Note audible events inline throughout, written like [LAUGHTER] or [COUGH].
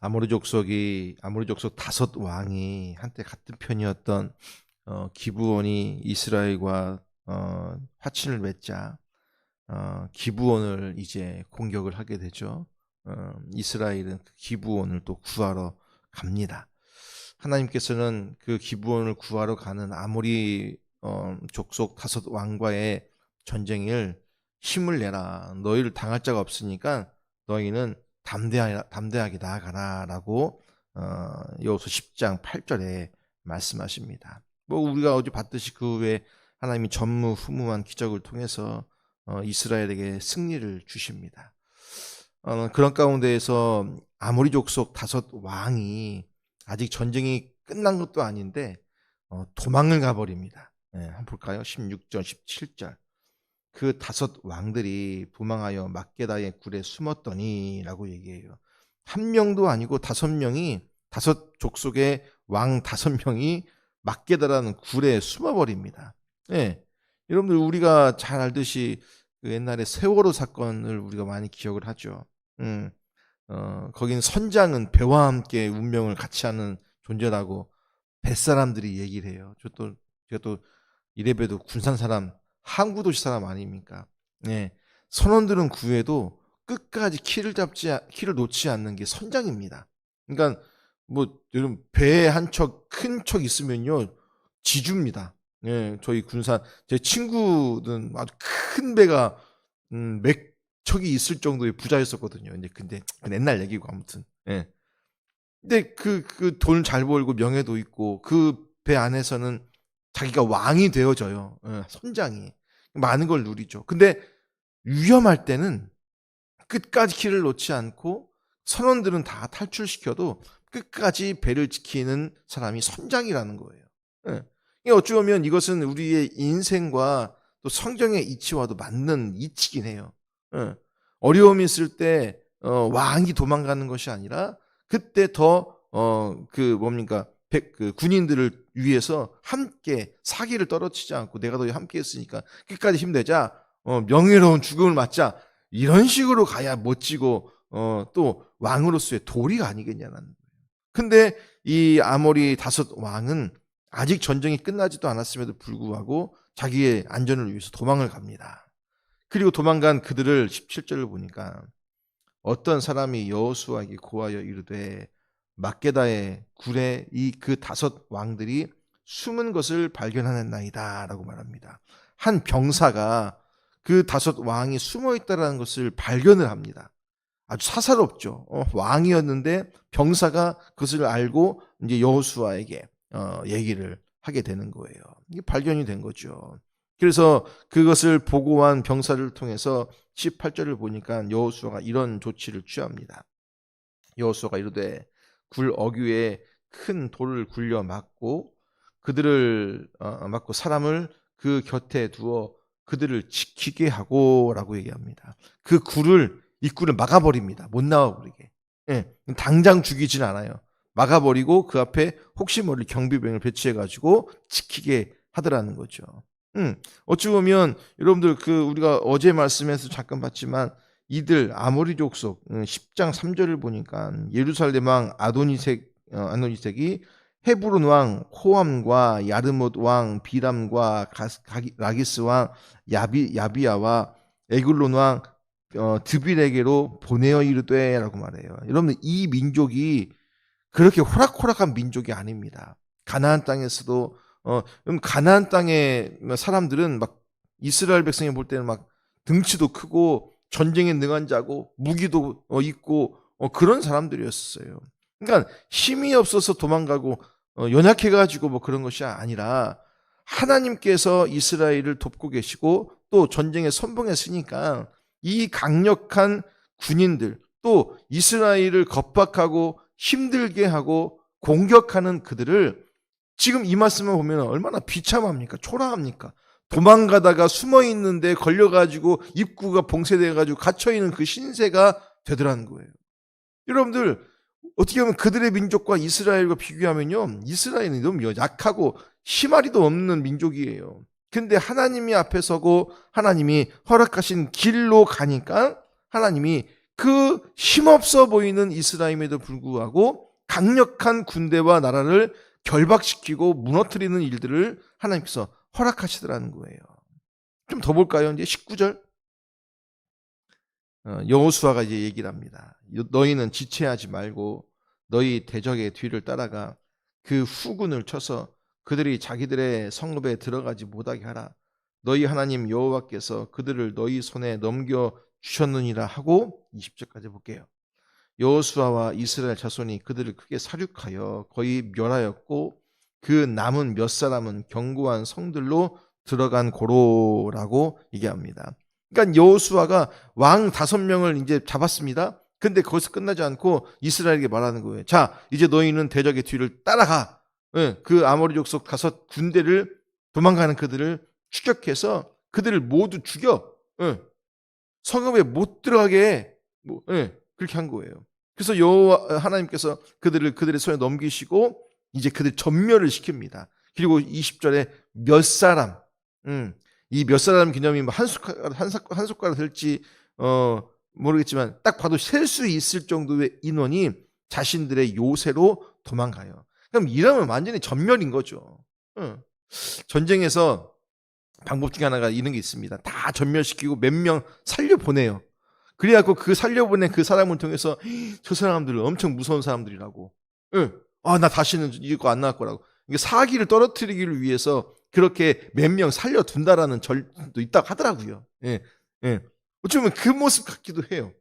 아모리 족속이 아모리 족속 다섯 왕이 한때 같은 편이었던 어, 기브온이 이스라엘과 어, 화친을 맺자 어, 기브온을 이제 공격을 하게 되죠. 어, 이스라엘은 그 기브온을 또 구하러 갑니다. 하나님께서는 그 기브온을 구하러 가는 아모리 어, 족속 다섯 왕과의 전쟁을 힘을 내라. 너희를 당할 자가 없으니까 너희는 담대하, 담대하게 나아가라라고 어, 여호수 10장 8절에 말씀하십니다. 뭐 우리가 어제 봤듯이 그 후에 하나님이 전무후무한 기적을 통해서 어, 이스라엘에게 승리를 주십니다. 어, 그런 가운데에서 아모리 족속 다섯 왕이 아직 전쟁이 끝난 것도 아닌데 어, 도망을 가버립니다. 예, 한번 볼까요? 16절, 17절. 그 다섯 왕들이 도망하여 막게다의 굴에 숨었더니라고 얘기해요. 한 명도 아니고 다섯 명이 다섯 족속의 왕 다섯 명이 막게다라는 굴에 숨어버립니다. 예, 여러분들 우리가 잘 알듯이 그 옛날에 세월호 사건을 우리가 많이 기억을 하죠. 음, 어, 거긴 선장은 배와 함께 운명을 같이 하는 존재라고 뱃사람들이 얘기를 해요. 저 또 제가 또 이래봬도 군산 사람 항구도시 사람 아닙니까? 네. 선원들은 구해도 끝까지 키를 잡지 않- 키를 놓지 않는 게 선장입니다. 그러니까 뭐 여러분 배에 한척 큰 척 있으면요 지줍니다. 예, 저희 군산 제 친구는 아주 큰 배가 음, 몇 척이 있을 정도의 부자였었거든요. 이제 근데 그 옛날 얘기고 아무튼. 예. 근데 그 그 돈 잘 벌고 명예도 있고 그 배 안에서는 자기가 왕이 되어져요. 예, 선장이. 많은 걸 누리죠. 근데 위험할 때는 끝까지 키를 놓지 않고 선원들은 다 탈출시켜도 끝까지 배를 지키는 사람이 선장이라는 거예요. 예. 어찌 보면 이것은 우리의 인생과 또 성경의 이치와도 맞는 이치긴 해요. 예. 어려움이 있을 때 어, 왕이 도망가는 것이 아니라 그때 더어그 뭡니까 백, 그 군인들을 위해서 함께 사기를 떨어치지 않고 내가 너희 함께 했으니까 끝까지 힘내자 어, 명예로운 죽음을 맞자 이런 식으로 가야 멋지고 어, 또 왕으로서의 도리가 아니겠냐는 거예요. 근데 이 아모리 다섯 왕은 아직 전쟁이 끝나지도 않았음에도 불구하고 자기의 안전을 위해서 도망을 갑니다. 그리고 도망간 그들을 17절을 보니까 어떤 사람이 여호수아에게 고하여 이르되 막게다의 굴에 이그 다섯 왕들이 숨은 것을 발견하였나이다라고 말합니다. 한 병사가 그 다섯 왕이 숨어 있다라는 것을 발견을 합니다. 아주 사사롭죠. 어, 왕이었는데 병사가 그것을 알고 이제 여호수아에게 어, 얘기를 하게 되는 거예요. 이게 발견이 된 거죠. 그래서 그것을 보고한 병사를 통해서 18절을 보니까 여호수아가 이런 조치를 취합니다. 여호수아가 이르되 굴 어귀에 큰 돌을 굴려 막고 그들을 어, 막고 사람을 그 곁에 두어 그들을 지키게 하고라고 얘기합니다. 그 굴을 입구를 막아버립니다. 못 나와버리게. 예, 당장 죽이진 않아요. 막아버리고 그 앞에 혹시 모를 경비병을 배치해가지고 지키게 하더라는 거죠. 음, 어찌 보면 여러분들 그 우리가 어제 말씀에서 잠깐 봤지만 이들 아모리 족속 음, 10장 3절을 보니까 예루살렘 왕 아도니색 어, 아도니색이 헤브론 왕 호암과 야르못 왕 비람과 가스- 가기- 라기스 왕 야비 야비야와 에글론 왕 어, 드빌에게로 보내어 이르되라고 말해요. 여러분 이 민족이 그렇게 호락호락한 민족이 아닙니다. 가나안 땅에서도 어 그럼 가나안 땅의 사람들은 막 이스라엘 백성이 볼 때는 막 등치도 크고 전쟁에 능한 자고 무기도 어, 있고 어, 그런 사람들이었어요. 그러니까 힘이 없어서 도망가고 어, 연약해가지고 뭐 그런 것이 아니라 하나님께서 이스라엘을 돕고 계시고 또 전쟁에 선봉했으니까 이 강력한 군인들 또 이스라엘을 겁박하고 힘들게 하고 공격하는 그들을 지금 이 말씀을 보면 얼마나 비참합니까? 초라합니까? 도망가다가 숨어 있는데 걸려가지고 입구가 봉쇄돼가지고 갇혀 있는 그 신세가 되더라는 거예요. 여러분들 어떻게 보면 그들의 민족과 이스라엘과 비교하면요, 이스라엘은 너무 약하고 희마리도 없는 민족이에요. 근데 하나님이 앞에 서고 하나님이 허락하신 길로 가니까 하나님이 그 힘없어 보이는 이스라엘임에도 불구하고 강력한 군대와 나라를 결박시키고 무너뜨리는 일들을 하나님께서 허락하시더라는 거예요. 좀 더 볼까요? 이제 19절. 어, 여호수아가 이제 얘기를 합니다. 너희는 지체하지 말고 너희 대적의 뒤를 따라가 그 후군을 쳐서 그들이 자기들의 성읍에 들어가지 못하게 하라. 너희 하나님 여호와께서 그들을 너희 손에 넘겨 주셨느니라 하고 20절까지 볼게요. 여호수아와 이스라엘 자손이 그들을 크게 사륙하여 거의 멸하였고 그 남은 몇 사람은 견고한 성들로 들어간 고로라고 얘기합니다. 그러니까 여호수아가 왕 다섯 명을 이제 잡았습니다. 근데 거기서 끝나지 않고 이스라엘에게 말하는 거예요. 자, 이제 너희는 대적의 뒤를 따라가. 예, 그 아모리 족속 다섯 군대를 도망가는 그들을 추격해서 그들을 모두 죽여. 예, 성읍에 못 들어가게 해. 뭐, 예, 그렇게 한 거예요. 그래서 여호와 하나님께서 그들을 그들의 손에 넘기시고 이제 그들 전멸을 시킵니다. 그리고 20절에 몇 사람, 음, 이 몇 사람 기념이 뭐한 숟가락 한, 숟- 한 숟가락 될지 어 모르겠지만 딱 봐도 셀 수 있을 정도의 인원이 자신들의 요새로 도망가요. 그럼 이러면 완전히 전멸인 거죠. 응. 전쟁에서 방법 중에 하나가 이런 게 있습니다. 다 전멸시키고 몇 명 살려 보내요. 그래갖고 그 살려보낸 그 사람을 통해서 저 사람들은 엄청 무서운 사람들이라고. 응. 아, 나 다시는 이거 안 나올 거라고. 이게 사기를 떨어뜨리기를 위해서 그렇게 몇 명 살려둔다라는 절도 있다고 하더라고요. 예, 예. 어쩌면 그 모습 같기도 해요.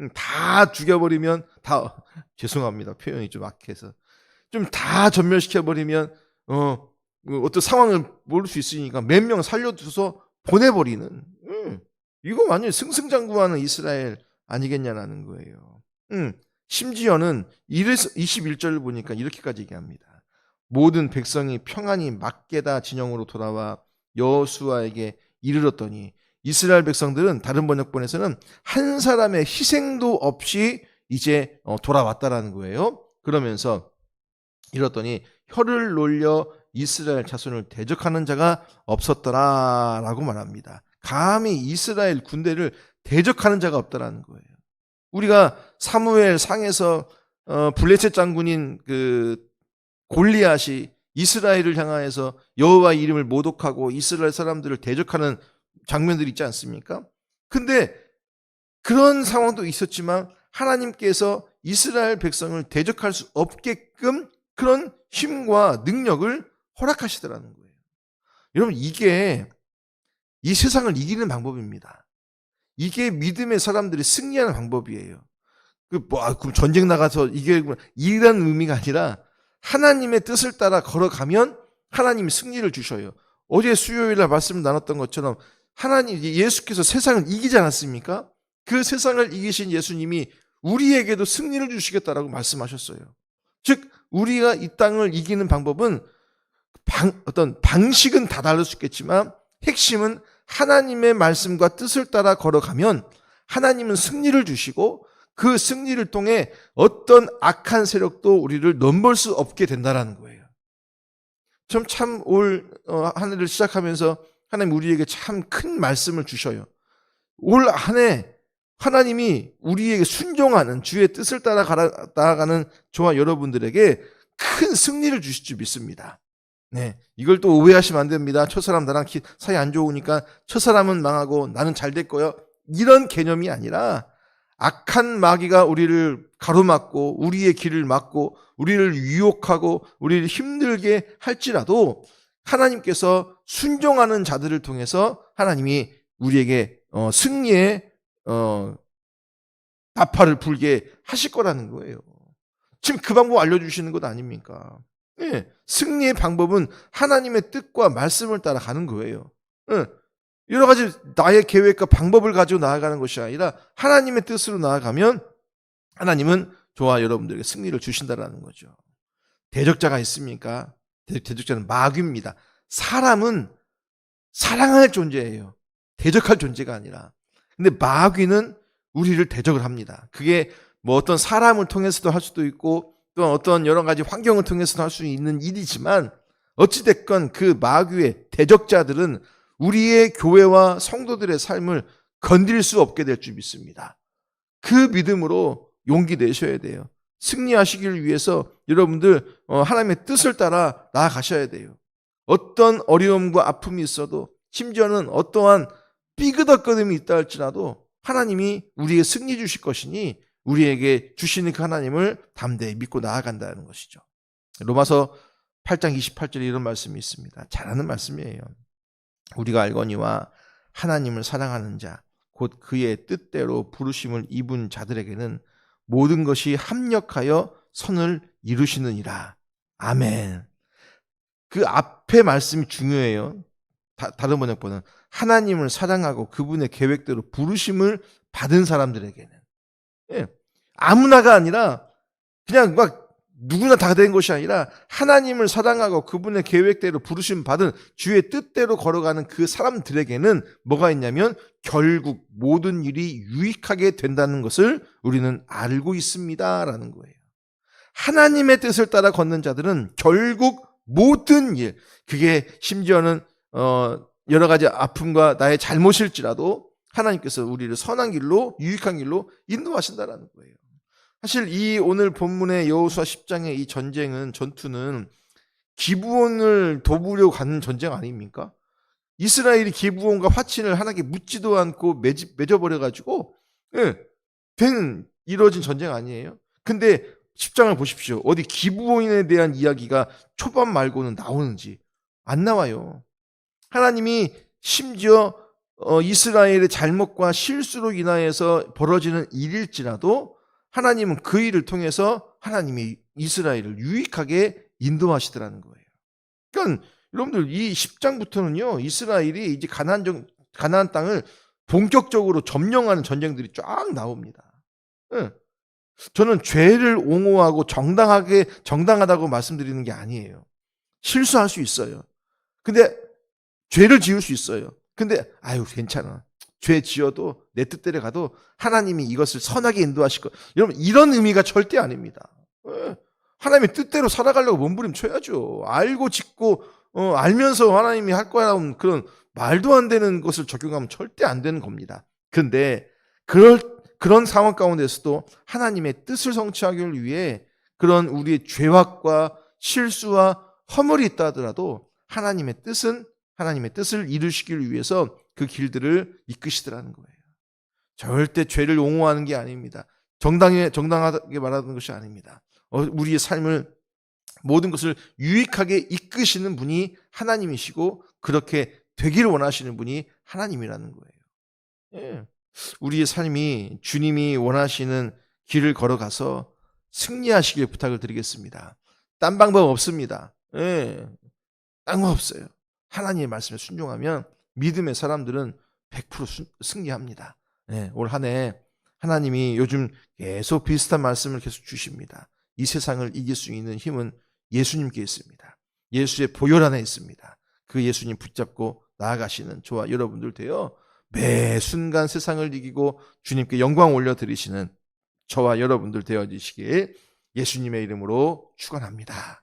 음, 다 죽여버리면 다 [LAUGHS] 죄송합니다 표현이 좀 악해서 좀 다 전멸시켜버리면 어뭐 어떤 상황을 모를 수 있으니까 몇 명 살려줘서 보내버리는 음, 이거 완전히 승승장구하는 이스라엘 아니겠냐라는 거예요. 음, 심지어는 21절을 보니까 이렇게까지 얘기합니다. 모든 백성이 평안히 막게다 진영으로 돌아와 여호수아에게 이르렀더니 이스라엘 백성들은 다른 번역본에서는 한 사람의 희생도 없이 이제 어, 돌아왔다라는 거예요. 그러면서 이렇더니 혀를 놀려 이스라엘 자손을 대적하는 자가 없었더라라고 말합니다. 감히 이스라엘 군대를 대적하는 자가 없다라는 거예요. 우리가 사무엘 상에서 어, 블레셋 장군인 그 골리앗이 이스라엘을 향하여서 여호와 이름을 모독하고 이스라엘 사람들을 대적하는 장면들이 있지 않습니까? 근데 그런 상황도 있었지만 하나님께서 이스라엘 백성을 대적할 수 없게끔 그런 힘과 능력을 허락하시더라는 거예요. 여러분 이게 이 세상을 이기는 방법입니다. 이게 믿음의 사람들이 승리하는 방법이에요. 그 뭐 아, 그럼 전쟁 나가서 이게 이런 의미가 아니라 하나님의 뜻을 따라 걸어가면 하나님이 승리를 주셔요. 어제 수요일날 말씀 나눴던 것처럼 하나님 예수께서 세상을 이기지 않았습니까? 그 세상을 이기신 예수님이 우리에게도 승리를 주시겠다라고 말씀하셨어요. 즉 우리가 이 땅을 이기는 방법은 방, 어떤 방식은 다 다를 수 있겠지만 핵심은 하나님의 말씀과 뜻을 따라 걸어가면 하나님은 승리를 주시고 그 승리를 통해 어떤 악한 세력도 우리를 넘볼 수 없게 된다라는 거예요. 좀참올 한 해를 시작하면서 하나님 우리에게 참 큰 말씀을 주셔요. 올 한 해 하나님이 우리에게 순종하는 주의 뜻을 따라 가라- 나아가는 저와 여러분들에게 큰 승리를 주실 줄 믿습니다. 네. 이걸 또 오해하시면 안 됩니다. 첫 사람 나랑 기- 사이 안 좋으니까 첫 사람은 망하고 나는 잘될 거요. 이런 개념이 아니라 악한 마귀가 우리를 가로막고 우리의 길을 막고 우리를 유혹하고 우리를 힘들게 할지라도 하나님께서 순종하는 자들을 통해서 하나님이 우리에게 어, 승리의 어, 나팔을 불게 하실 거라는 거예요. 지금 그 방법 알려주시는 것 아닙니까? 예, 승리의 방법은 하나님의 뜻과 말씀을 따라 가는 거예요. 예, 여러 가지 나의 계획과 방법을 가지고 나아가는 것이 아니라 하나님의 뜻으로 나아가면 하나님은 저와 여러분들에게 승리를 주신다라는 거죠. 대적자가 있습니까? 대- 대적자는 마귀입니다. 사람은 사랑할 존재예요. 대적할 존재가 아니라. 근데 마귀는 우리를 대적을 합니다. 그게 뭐 어떤 사람을 통해서도 할 수도 있고 또 어떤 여러 가지 환경을 통해서도 할 수 있는 일이지만 어찌됐건 그 마귀의 대적자들은 우리의 교회와 성도들의 삶을 건드릴 수 없게 될 줄 믿습니다. 그 믿음으로 용기 내셔야 돼요. 승리하시기를 위해서 여러분들 어, 하나님의 뜻을 따라 나아가셔야 돼요. 어떤 어려움과 아픔이 있어도 심지어는 어떠한 삐그덕거림이 있다 할지라도 하나님이 우리에게 승리 주실 것이니 우리에게 주시는 그 하나님을 담대히 믿고 나아간다는 것이죠. 로마서 8장 28절에 이런 말씀이 있습니다. 잘하는 말씀이에요. 우리가 알거니와 하나님을 사랑하는 자, 곧 그의 뜻대로 부르심을 입은 자들에게는 모든 것이 합력하여 선을 이루시느니라. 아멘. 그 앞에 말씀이 중요해요. 다, 다른 번역본은 하나님을 사랑하고 그분의 계획대로 부르심을 받은 사람들에게는 예, 아무나가 아니라 그냥 막 누구나 다 된 것이 아니라 하나님을 사랑하고 그분의 계획대로 부르심 받은 주의 뜻대로 걸어가는 그 사람들에게는 뭐가 있냐면 결국 모든 일이 유익하게 된다는 것을 우리는 알고 있습니다라는 거예요. 하나님의 뜻을 따라 걷는 자들은 결국 모든 일, 그게 심지어는 어 여러 가지 아픔과 나의 잘못일지라도 하나님께서 우리를 선한 길로 유익한 길로 인도하신다라는 거예요. 사실 이 오늘 본문의 여호수아 10장의 이 전쟁은 전투는 기부원을 도우려 가는 전쟁 아닙니까? 이스라엘이 기부원과 화친을 하나님께 묻지도 않고 맺, 맺어버려 가지고 예, 된 이루어진 전쟁 아니에요. 근데 10장을 보십시오. 어디 기부원에 대한 이야기가 초반 말고는 나오는지 안 나와요. 하나님이 심지어 어, 이스라엘의 잘못과 실수로 인하여서 벌어지는 일일지라도 하나님은 그 일을 통해서 하나님이 이스라엘을 유익하게 인도하시더라는 거예요. 그러니까 여러분들 이 10장부터는요. 이스라엘이 이제 가나안 정- 가나안 땅을 본격적으로 점령하는 전쟁들이 쫙 나옵니다. 예. 저는 죄를 옹호하고 정당하게 정당하다고 말씀드리는 게 아니에요. 실수할 수 있어요. 근데 죄를 지을 수 있어요. 근데 아유 괜찮아. 죄 지어도 내 뜻대로 가도 하나님이 이것을 선하게 인도하실 거. 여러분 이런 의미가 절대 아닙니다. 예. 하나님의 뜻대로 살아가려고 몸부림쳐야죠. 알고 짓고 어, 알면서 하나님이 할 거라는 그런 말도 안 되는 것을 적용하면 절대 안 되는 겁니다. 근데 그럴 그런 상황 가운데서도 하나님의 뜻을 성취하기 위해 그런 우리의 죄악과 실수와 허물이 있다 하더라도 하나님의 뜻은 하나님의 뜻을 이루시기 위해서 그 길들을 이끄시더라는 거예요. 절대 죄를 옹호하는 게 아닙니다. 정당에 정당하게 말하는 것이 아닙니다. 어, 우리의 삶을 모든 것을 유익하게 이끄시는 분이 하나님이시고 그렇게 되기를 원하시는 분이 하나님이라는 거예요. 예. 우리의 삶이 주님이 원하시는 길을 걸어가서 승리하시길 부탁을 드리겠습니다. 딴 방법 없습니다. 예. 딴거 없어요. 하나님의 말씀에 순종하면 믿음의 사람들은 100% 순- 승리합니다. 예, 올한 해 하나님이 요즘 계속 비슷한 말씀을 계속 주십니다. 이 세상을 이길 수 있는 힘은 예수님께 있습니다. 예수의 보혈 안에 있습니다. 그 예수님 붙잡고 나아가시는 저와 여러분들 되어 매 순간 세상을 이기고 주님께 영광 올려드리시는 저와 여러분들 되어지시길 예수님의 이름으로 축원합니다.